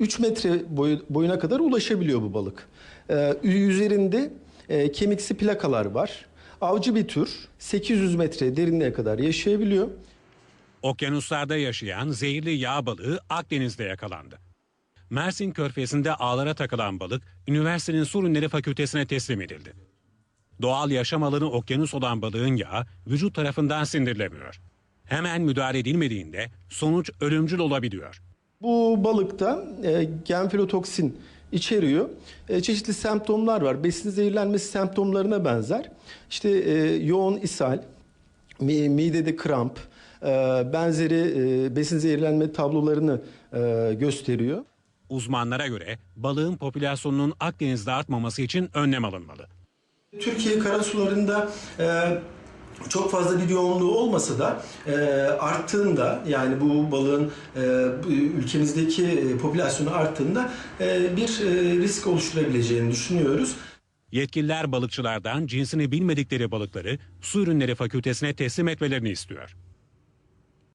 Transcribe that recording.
3 metre boyu- boyuna kadar ulaşabiliyor bu balık. Ee, üzerinde e, kemiksi plakalar var. Avcı bir tür 800 metre derinliğe kadar yaşayabiliyor. Okyanuslarda yaşayan zehirli yağ balığı Akdeniz'de yakalandı. Mersin Körfezi'nde ağlara takılan balık üniversitenin Su Ürünleri Fakültesine teslim edildi. Doğal yaşam alanı okyanus olan balığın yağı vücut tarafından sindirilemiyor. Hemen müdahale edilmediğinde sonuç ölümcül olabiliyor. Bu balıkta e, genfilotoksin içeriyor. E, çeşitli semptomlar var. Besin zehirlenmesi semptomlarına benzer. İşte e, yoğun ishal, mi- midede kramp, e, benzeri e, besin zehirlenme tablolarını e, gösteriyor. Uzmanlara göre balığın popülasyonunun Akdeniz'de artmaması için önlem alınmalı. Türkiye karasularında e, çok fazla bir yoğunluğu olmasa da e, arttığında yani bu balığın e, ülkemizdeki e, popülasyonu arttığında e, bir e, risk oluşturabileceğini düşünüyoruz. Yetkililer balıkçılardan cinsini bilmedikleri balıkları Su Ürünleri Fakültesine teslim etmelerini istiyor.